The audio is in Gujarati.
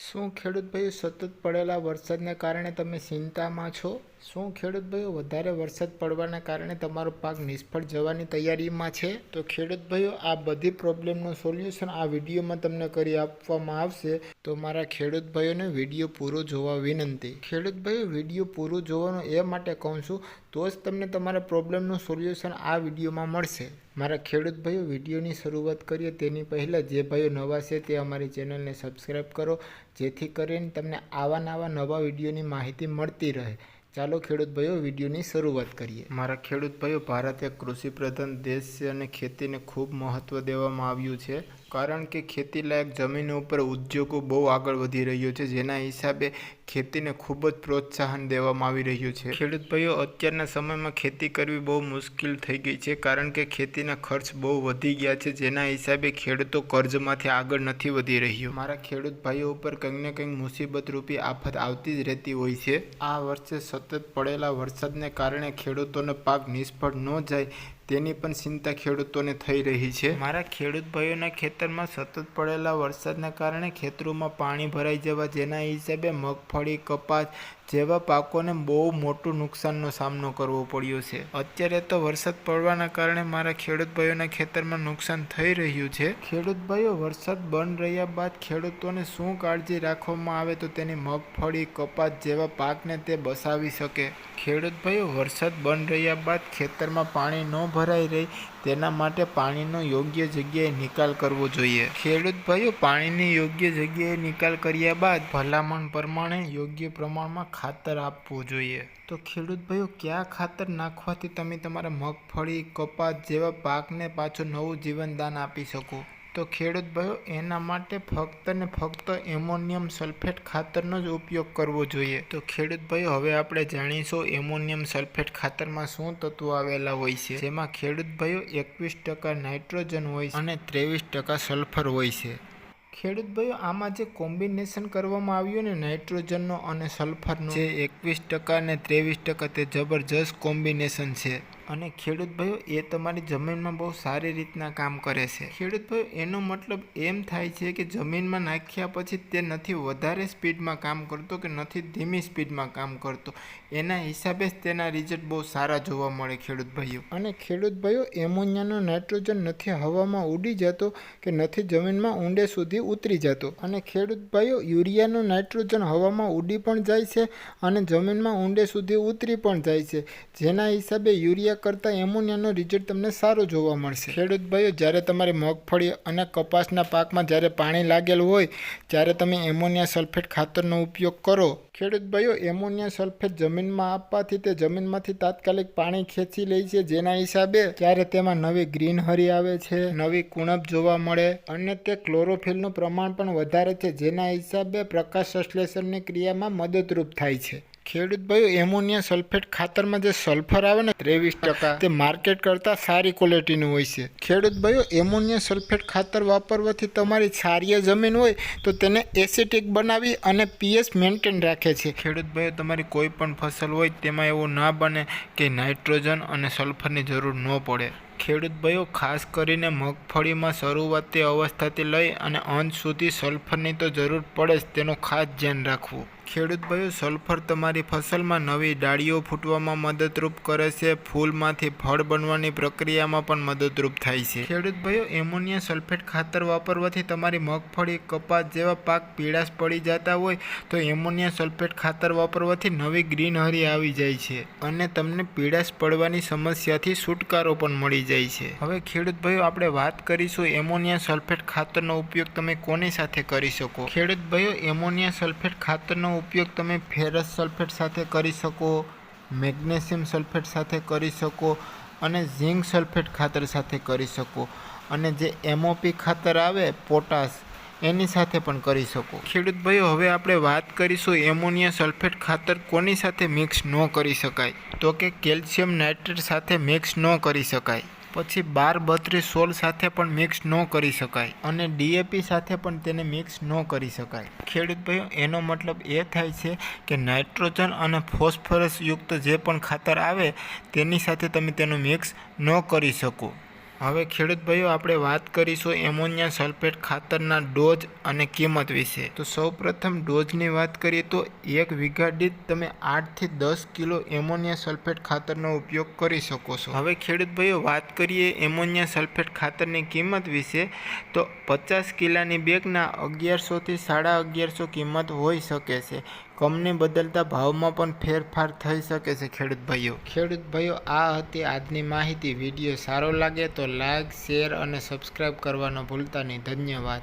શું ખેડૂત સતત પડેલા વરસાદને કારણે તમે ચિંતામાં છો? શું ખેડૂત ભાઈઓ, વધારે વરસાદ પડવાના કારણે તમારો પાક નિષ્ફળ જવાની તૈયારીમાં છે? તો ખેડૂત ભાઈઓ, આ બધી પ્રોબ્લેમનું સોલ્યુશન આ વિડીયોમાં તમને કરી આપવામાં આવશે. તો મારા ખેડૂત ભાઈઓને વીડિયો પૂરો જોવા વિનંતી. ખેડૂત ભાઈઓ, વીડિયો પૂરો જોવાનું એ માટે કહું છું, તો જ તમને તમારા પ્રોબ્લેમનું સોલ્યુશન આ વિડીયોમાં મળશે. મારા ખેડૂત ભાઈઓ, વિડીયોની શરૂઆત કરીએ તેની પહેલાં જે ભાઈઓ નવા છે તે અમારી ચેનલને સબસ્ક્રાઈબ કરો, જેથી કરીને તમને આવા નવા નવા વિડીયોની માહિતી મળતી રહે. ચાલો ખેડૂત ભાઈઓ, વિડીયોની શરૂઆત કરીએ. મારા ખેડૂત ભાઈઓ, ભારત એક કૃષિ પ્રધાન દેશ છે અને ખેતીને ખૂબ મહત્ત્વ દેવામાં આવ્યું છે. કારણ કે ખેતીલાયક જમીન ઉપર ઉદ્યોગો બહુ આગળ વધી રહ્યો છે, જેના હિસાબે ખેતીને ખૂબ જ પ્રોત્સાહન દેવામાં આવી રહ્યું છે. ખેડૂત ભાઈઓ, અત્યારના સમયમાં ખેતી કરવી બહુ મુશ્કેલ થઈ ગઈ છે, કારણ કે ખેતીના ખર્ચ બહુ વધી ગયા છે, જેના હિસાબે ખેડૂતો કર્જમાંથી આગળ નથી વધી રહ્યો. મારા ખેડૂત ભાઈઓ ઉપર કંઈક ને કંઈક મુસીબત રૂપી આફત આવતી જ રહેતી હોય છે. આ વર્ષે સતત પડેલા વરસાદને કારણે ખેડૂતોનો પાક નિષ્ફળ ન જાય તેની પણ ચિંતા ખેડૂતોને થઈ રહી છે. મારા ખેડૂત ભાઈઓના ખેતરમાં સતત પડેલા વરસાદના કારણે ખેતરોમાં પાણી ભરાઈ જવા જેના હિસાબે મગફળી, કપાસ જેવા પાકોને બહુ મોટું નુકસાનનો સામનો કરવો પડ્યો છે. અત્યારે તો વરસાદ પડવાના કારણે મારા ખેડૂત ભાઈઓના ખેતરમાં નુકસાન થઈ રહ્યું છે. ખેડૂત ભાઈઓ, વરસાદ બંધ રહ્યા બાદ ખેડૂતોને શું કાળજી રાખવામાં આવે તો તેની મગફળી, કપાસ જેવા પાકને તે બસાવી શકે. ખેડૂત ભાઈઓ, વરસાદ બંધ રહ્યા બાદ ખેતરમાં પાણી ન ભરાઈ રહે તેના માટે પાણીનો યોગ્ય જગ્યાએ નિકાલ કરવો જોઈએ. ખેડૂત ભાઈઓ, પાણીની યોગ્ય જગ્યાએ નિકાલ કર્યા બાદ ભલામણ પ્રમાણે યોગ્ય પ્રમાણમાં ખાતર આપવું જોઈએ. તો ખેડૂત ભાઈઓ, કયા ખાતર નાખવાથી તમે તમારા મગફળી, કપાસ જેવા પાકને પાછું નવું જીવનદાન આપી શકો? તો ખેડૂત ભાઈઓ, એના માટે ફક્ત ને ફક્ત એમોનિયમ સલ્ફેટ ખાતરનો જ ઉપયોગ કરવો જોઈએ. તો ખેડૂત ભાઈઓ, હવે આપણે જાણીશું એમોનિયમ સલ્ફેટ ખાતરમાં શું તત્વો આવેલા હોય છે. જેમાં ખેડૂત ભાઈઓ એકવીસ ટકા નાઇટ્રોજન હોય છે અને ત્રેવીસ ટકા સલ્ફર હોય છે. ખેડૂત ભાઈઓ, આમાં જે કોમ્બિનેશન કરવામાં આવ્યું ને નાઇટ્રોજનનો અને સલ્ફરનો જે એકવીસ ટકા અને ત્રેવીસ ટકા તે જબરજસ્ત કોમ્બિનેશન છે. અને ખેડૂત ભાઈઓ, એ તમારી જમીનમાં બહુ સારી રીતના કામ કરે છે. ખેડૂત ભાઈઓ, એનો મતલબ એમ થાય છે કે જમીનમાં નાખ્યા પછી તે નથી વધારે સ્પીડમાં કામ કરતો કે નથી ધીમી સ્પીડમાં કામ કરતો. એના હિસાબે જ તેના રિઝલ્ટ બહુ સારા જોવા મળે ખેડૂત ભાઈઓ. અને ખેડૂત ભાઈઓ, એમોનિયાનો નાઇટ્રોજન નથી હવામાં ઉડી જતો કે નથી જમીનમાં ઊંડે સુધી ઉતરી જતો. અને ખેડૂત ભાઈઓ, યુરિયાનું નાઇટ્રોજન હવામાં ઉડી પણ જાય છે અને જમીનમાં ઊંડે સુધી ઉતરી પણ જાય છે. જેના હિસાબે યુરિયા કરતાં એમોનિયાનો રિઝલ્ટ તમને સારો જોવા મળશે. ખેડૂત ભાઈઓ, જ્યારે તમારી મગફળી અને કપાસના પાકમાં જ્યારે પાણી લાગેલું હોય, ત્યારે તમે એમોનિયા સલ્ફેટ ખાતરનો ઉપયોગ કરો. ખેડૂત ભાઈઓ, એમોનિયા સલ્ફેટ જમીનમાં આપવાથી તે જમીનમાંથી તાત્કાલિક પાણી ખેંચી લે છે. જેના હિસાબે ત્યારે તેમાં નવી ગ્રીનહરી આવે છે, નવી કુણપ જોવા મળે અને તે ક્લોરોફિલનું પ્રમાણ પણ વધારે છે. જેના હિસાબે પ્રકાશ સંશ્લેષણની ક્રિયામાં મદદરૂપ થાય છે. ખેડૂત ભાઈ એમોનિયા સલ્ફેટ ખાતરમાં જે સલ્ફર આવે ને, ત્રેવીસ ટકા, તે માર્કેટ કરતાં સારી ક્વોલિટીનું હોય છે. ખેડૂત ભાઈઓ, એમોનિયા સલ્ફેટ ખાતર વાપરવાથી તમારી ક્ષારીય જમીન હોય, તો તેને એસિટિક બનાવી અને પીએસ મેન્ટેન રાખે છે. ખેડૂત ભાઈઓ, તમારી કોઈ પણ ફસલ હોય, તેમાં એવું ના બને કે નાઇટ્રોજન અને સલ્ફરની જરૂર ન પડે. ખેડૂત ભાઈઓ ખાસ કરીને મગફળીમાં શરૂઆતી અવસ્થાથી લઈ અને અંત સુધી સલ્ફરની તો જરૂર પડે જ તેનું ખાસ ધ્યાન રાખવું. ખેડૂત ભાઈઓ, સલ્ફર તમારી ફસલમાં નવી ડાળીઓ ફૂટવામાં મદદરૂપ કરે છે, ફૂલમાંથી ફળ બનવાની પ્રક્રિયામાં પણ મદદરૂપ થાય છે. ખેડૂત ભાઈઓ, એમોનિયા સલ્ફેટ ખાતર વાપરવાથી તમારી મગફળી, કપાસ જેવા પાક પીળાશ પડી જતા હોય તો એમોનિયા સલ્ફેટ ખાતર વાપરવાથી નવી ગ્રીનહરી આવી જાય છે અને તમને પીળાશ પડવાની સમસ્યાથી છુટકારો પણ મળી જાય છે. હવે ખેડૂત ભાઈઓ આપણે વાત કરીશું એમોનિયા સલ્ફેટ ખાતરનો ઉપયોગ તમે કોની સાથે કરી શકો? ખેડૂત ભાઈઓ એમોનિયા સલ્ફેટ ખાતરનો ઉપયોગ તમે ફેરસ સલ્ફેટ સાથે કરી શકો, મેગ્નેશિયમ સલ્ફેટ સાથે કરી શકો અને ઝિંક સલ્ફેટ ખાતર સાથે કરી શકો. અને જે એમઓપી ખાતર આવે, પોટાશ, એની સાથે પણ કરી શકો. ખેડૂત ભાઈઓ હવે આપણે વાત કરીશું એમોનિયા સલ્ફેટ ખાતર કોની સાથે મિક્સ ન કરી શકાય. તો કે કેલ્શિયમ નાઇટ્રેટ સાથે મિક્સ ન કરી શકાય. પછી બાર, બત્રીસ, સોળ સાથે પણ મિક્સ ન કરી શકાય અને ડીએપી સાથે પણ તેને મિક્સ ન કરી શકાય. ખેડૂત ભાઈઓ, એનો મતલબ એ થાય છે કે નાઇટ્રોજન અને ફોસ્ફરસ યુક્ત જે પણ ખાતર આવે, તેની સાથે તમે તેનું મિક્સ ન કરી શકો. હવે ખેડૂત ભાઈઓ, આપણે વાત કરીશું એમોનિયા સલ્ફેટ ખાતરના ડોઝ અને કિંમત વિશે. તો સૌપ્રથમ ડોઝની વાત કરીએ તો એક વીઘા દીઠ તમે આઠથી દસ કિલો એમોનિયા સલ્ફેટ ખાતરનો ઉપયોગ કરી શકો છો. હવે ખેડૂત ભાઈઓ, વાત કરીએ એમોનિયા સલ્ફેટ ખાતરની કિંમત વિશે. તો પચાસ કિલાની બેગના અગિયારસોથી સાડા અગિયારસો કિંમત હોઈ શકે છે. કંપની બદલતા ભાવમાં પણ ફેરફાર થઈ શકે છે, ખેડૂત ભાઈઓ. ખેડૂત ભાઈઓ, આ હતી આજની માહિતી. વીડિયો સારો લાગે તો લાઈક, શેર અને સબસ્ક્રાઈબ કરવાનો ભૂલતા નહીં. ધન્યવાદ.